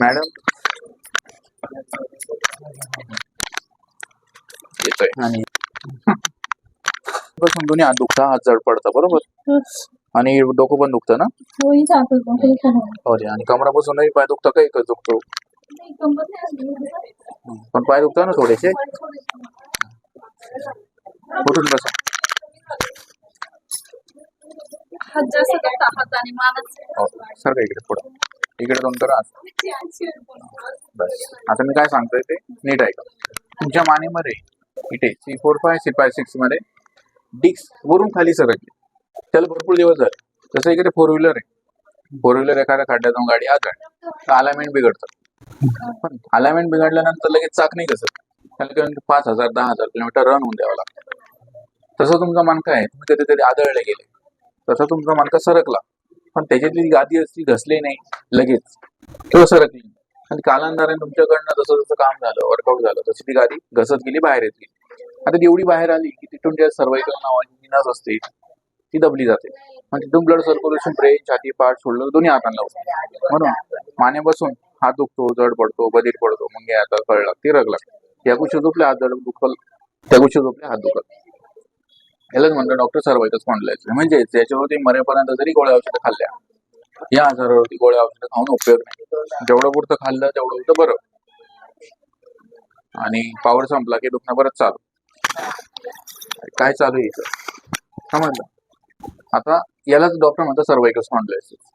Madam? येतोय. आणि बसून दोन्ही हात दुखता हात जड पडतं बरोबर? आणि डोकं पण दुखतं ना? अरे आणि कमरापासूनही पाय दुखतं का एकच दुखतो. पण पाय दुखता ना थोडेसे. उठून बसा. हात जास्त दुखता हात आणि मानच हो, इकडे पुढं. इकडे दोन करा बस. आता मी काय सांगतोय ते? नीट ऐका. तुमच्या मानेमध्ये इथे C four five C five सिक्समध्ये डिक्स वरून खाली सरकली. त्याला भरपूर दिवस झाले. जसं इकडे फोर व्हीलर आहे. फोर व्हीलर एखाद्या खड्ड्यात जाऊन गाडी आत तर अलाइनमेंट बिघडतं. पण अलाइनमेंट बिघडल्यानंतर लगेच चाक नाही कसं त्याला पाच हजार दहा हजार किलोमीटर रन होऊन द्यावं लागतं. तसं तुमचा मानका आहे? तुम्ही कधीतरी आदळले गेले. तसा तुमचा मानका सरकला. पण त्याच्यातली गादी असती घसली नाही लगेच. किंवा सरकली आणि कालांतराने तुमच्याकडनं जसं जसं काम झालं वर्कआउट झालं तशी ती गादी घसत गेली बाहेर येत गेली. आता ती एवढी बाहेर आली की तिथून ज्या सर्वायकल नावाची जी नस असते ती दबली जाते. मग तिथून ब्लड सर्क्युलेशन ब्रेन छाती पाठ सोडलं दोन्ही हातांना होतं. म्हणून मानेपासून हात दुखतो जड पडतो बधीर पडतो मग आता कळला ते रगला. या गोष्टी झोपल्या हात जड दुखल त्या गोष्टी झोपल्या हात दुखल. यालाच म्हणतो डॉक्टर सर्वायकल स्पॉन्डिलायसिस म्हणजे याच्यावरती मरेपर्यंत जरी गोळ्या औषधं खाल्ल्या या आजारावरती गोळ्या औषधं खाऊन उपयोग नाही. जेवढं पुरतं खाल्लं तेवढं होतं बरं. आणि पावर संपला की दुखणं परत चालू. काय चालू आहे समजलं? आता यालाच डॉक्टर म्हणतात सर्वायकल स्पॉन्डिलायसिस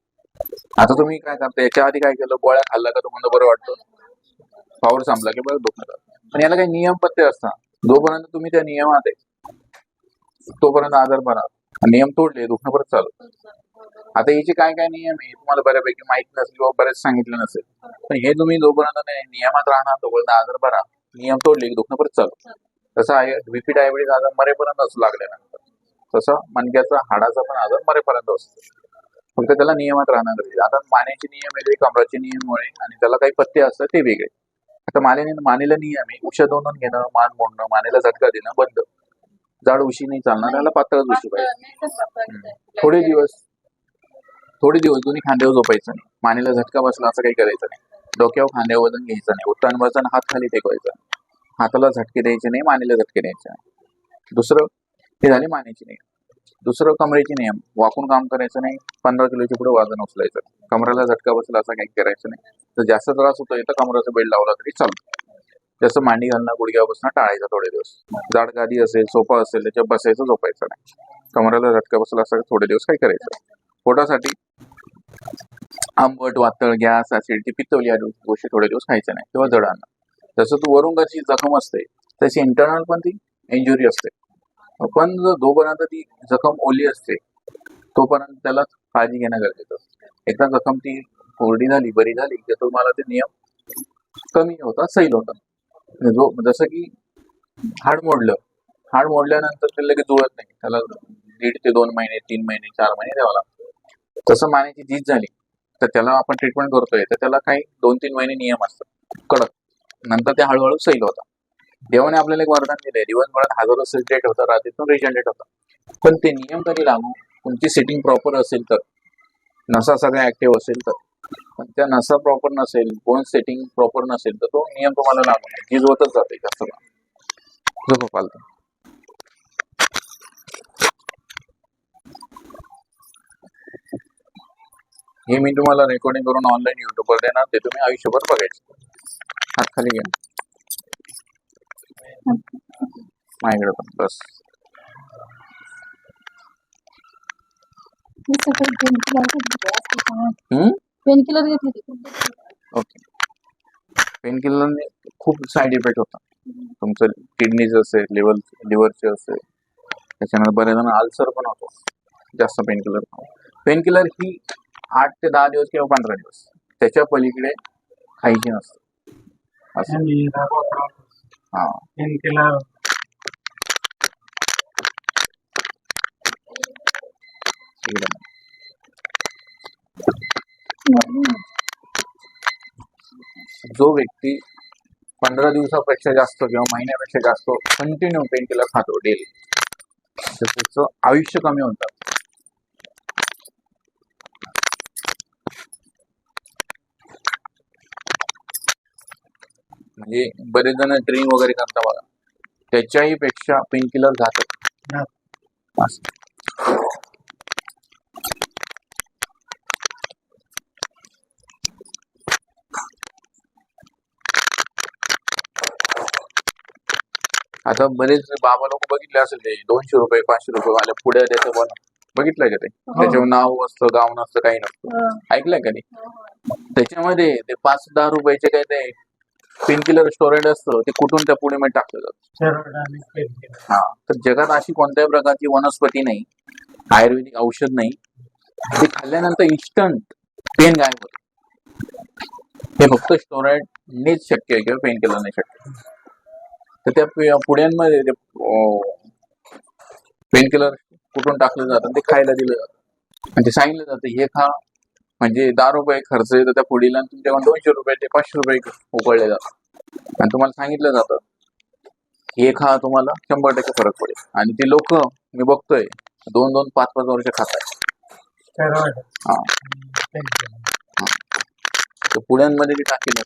आता तुम्ही काय करता याच्या आधी काय केलं? गोळ्या खाल्ला का तुम्हाला बरं वाटतं? पावर संपला की बरं दुखणं पण याला काही नियम पत्ते असतात. जोपर्यंत तुम्ही त्या नियमात आहे तोपर्यंत आजार बरा नियम तोडले दुखणं परत चालू. आता याचे काय काय नियम आहे? तुम्हाला बऱ्यापैकी माहिती नसेल किंवा बरेच सांगितलं नसेल. पण हे तुम्ही जोपर्यंत नाही नियमात राहणार तोपर्यंत आजार बरा नियम तोडले की दुखणं परत चालू. तसं आहे बीपी डायबिटीस आजार मरेपर्यंत असू लागल्यानंतर तसं मणक्याचा हाडाचा पण आजार मरेपर्यंत असतो. फक्त त्याला नियमात राहणार आता मानेचे नियम वेगळे कमराचे नियम वेगळे आणि त्याला काही पत्ते असतात ते वेगळे. आता मानेने मानेला नियम आहे उशा दोन घेणं मान मोडणं मानेला झटका देणं बंद. जाड उशी नाही चालणार त्याला पातळच उशी पाहिजे. थोडे दिवस थोडे दिवस दोन्ही खांद्यावर झोपायचं नाही. मानेला झटका बसला असं काही करायचं नाही. डोक्यावर खांद्यावर वजन घ्यायचं नाही. उत्तान वजन हात खाली टेकवायचा हाताला झटके द्यायचे नाही मानेला झटके द्यायचे नाही. दुसरं हे झाले मानेचे नियम. दुसरं कमरेचे नियम. वाकून काम करायचं नाही पंधरा किलोच्या पुढे वजन उचलायचं कमरेला झटका बसला असं काही करायचं नाही. जर जास्त त्रास होतोय तर कमराचा बेल्ट लावला तरी चालतो. जसं मांडी घालणं गुडघ्यावर बसणं टाळायचं थोडे दिवस. जाड गादी असेल सोफा असेल त्याच्यावर बसायचं झोपायचं नाही. कमराला झटका बसला असं थोडे दिवस काय करायचं पोटासाठी आंबट वातळ गॅस ऍसिडिटी पित्तवली या गोष्टी थोडे दिवस खायचं नाही किंवा जड आणणं जसं तू वरून कशी जखम असते तशी इंटरनल पण ती इंजुरी असते. पण जोपर्यंत ती जखम ओली असते तोपर्यंत त्याला काळजी घेणं गरजेचं असतं. एकदा जखम ती कोरडी झाली बरी झाली की तुम्हाला ते नियम कमी होता सैल होतात. जो जसं की हाड मोडलं. हाड मोडल्यानंतर ते लगेच जुळत नाही. त्याला दीड ते दोन महिने तीन महिने चार महिने द्यावं लागतं. तसं मानेची झीज झाली. तर त्याला आपण ट्रीटमेंट करतोय. तर त्याला काही दोन तीन महिने नियम असतात. कडक. नंतर ते हळूहळू सैल होतात. देवाने आपल्याला एक वरदान दिलंय. दिवसभरात हजारो सिलेट होतात. रात्रीतून रिजनरेट होतं पण ते नियम तरी लागू. तुमची सिटिंग प्रॉपर असेल तर. नसा सगळ्या ऍक्टिव्ह असेल तर. पण त्या नसा प्रॉपर नसेल बोन सेटिंग प्रॉपर नसेल तर तो नियम तुम्हाला लागू नये झीज होतच जाते जास्त झोप पालतं हे मी तुम्हाला रेकॉर्डिंग करून ऑनलाईन युट्यूबवर देणार ते तुम्ही आयुष्यभर बघायचे. हात खाली घ्या. माझ्याकडे पण बस. मी सकाळी पेनकिलर घेतली हम्म? पेनकिलर घेतली होती. ओके पेनकिलरने खूप साईड इफेक्ट होतात. तुमचं किडनीचं असेल लिव्हर लिव्हरचे असेल त्याच्यानंतर बरेच जण अल्सर पण होतो. जास्त पेनकिलर पेनकिलर ही आठ ते दहा दिवस किंवा पंधरा दिवस. त्याच्या पलीकडे खायची नसते असं. आणि राबवत हा केला इकडे जो व्यक्ती पंधरा दिवसापेक्षा जास्त किंवा महिन्यापेक्षा जास्त कंटिन्यू पेन किलर खातो डेली तर त्याचं आयुष्य कमी होतं. म्हणजे बरेच जण ड्रिंक वगैरे करता बघा. त्याच्याही पेक्षा पेन किलर जातात. आता बरेच बाबा लोक बघितले असेल ते दोनशे रुपये पाचशे रुपये वाले पुढे देतं पण बघितलंय का ते? त्याच्यावर नाव असतं गाव नसतं काही नसतं. हो, ऐकलंय का ते हो, हो. त्याच्यामध्ये ते पाच दहा रुपयाचे काय ते पेन किलर स्टोरेज असतं ते कुठून त्या पुढे मध्ये टाकलं जातं? हा. तर जगात अशी कोणत्याही प्रकारची वनस्पती नाही आयुर्वेदिक औषध नाही. ते खाल्ल्यानंतर इन्स्टंट पेन गायब होते. हे फक्त स्टोराईडनेच शक्य आहे किंवा पेन किलर नाही शक्य. तर त्या पुड्यांमध्ये ते पेन किलर कुठून टाकलं जातं ते खायला दिलं जातं. आणि ते सांगितलं जातं हे खा. म्हणजे दहा रुपये खर्च येतो त्या पुडीला आणि तुमच्याकडून दोनशे रुपये ते पाचशे रुपये उकळले जातात. आणि तुम्हाला सांगितलं जातं हे खा तुम्हाला शंभर टक्के फरक पडेल. आणि ते लोक मी बघतोय दोन दोन पाच पाच वर्ष खातात हा. पुड्यांमध्ये ते टाकेल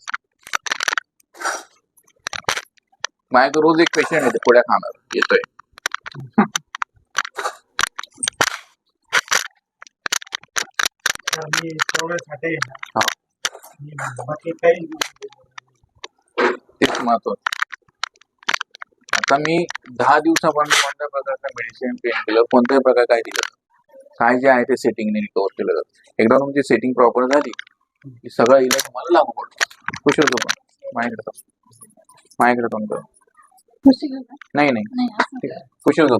माझ्याकडे रोज एक पेशंट ते पुड्या खाणार येतोय. हा. तेच महत्वाचं आता मी दहा दिवसापर्यंत कोणत्या प्रकारचं मेडिसिन पेन किलर कोणत्याही प्रकार काय दिलं काय जे आहे ते सेटिंगने रिकवर केलं जातं. एकदा तुमची सेटिंग प्रॉपर झाली की सगळं इला तुम्हाला लागू पडतो. खुश होतो पण. माझ्याकडे. माझ्याकडे? नाही नाही. खुश होतो.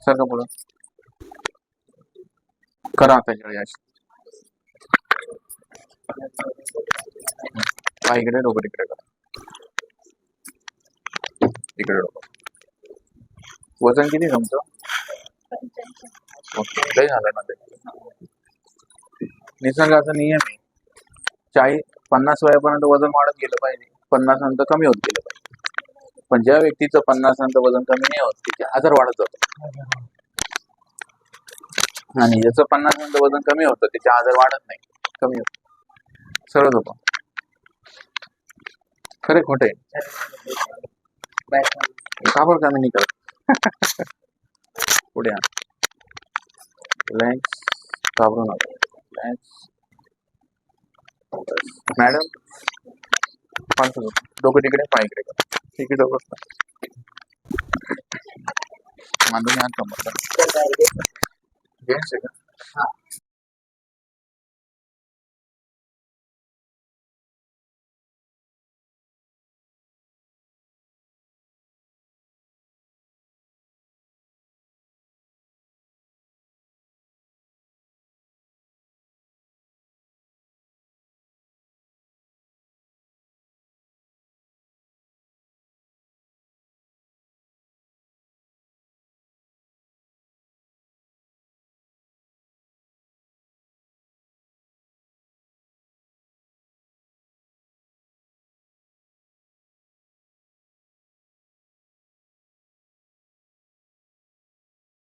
सर का पुढं? करा हा इकडे डोकं तिकडे करा इकडे डोकं. वजन किती तुमचं? ओके लय झालं ना ते. निसर्गाचा नियम आहे. चाळीस पन्नास वयापर्यंत वजन वाढत गेलं पाहिजे. पन्नास नंतर कमी होत गेलं. पण ज्या व्यक्तीचं पन्नासांचं वजन कमी नाही होत त्याचे आजार वाढत जातो आणि ज्याचं पन्नास वजन कमी होतं त्याचे आजार वाढत नाही कमी होत सरळ होतो खरे खोटे. का बरं कमी नाही करत पुढे आ घाबरू नका मॅडम पाच डोकं तिकडे पाय इकडे. करा तिकडे डोकं मांडून हात कमर जेंट्स आहे का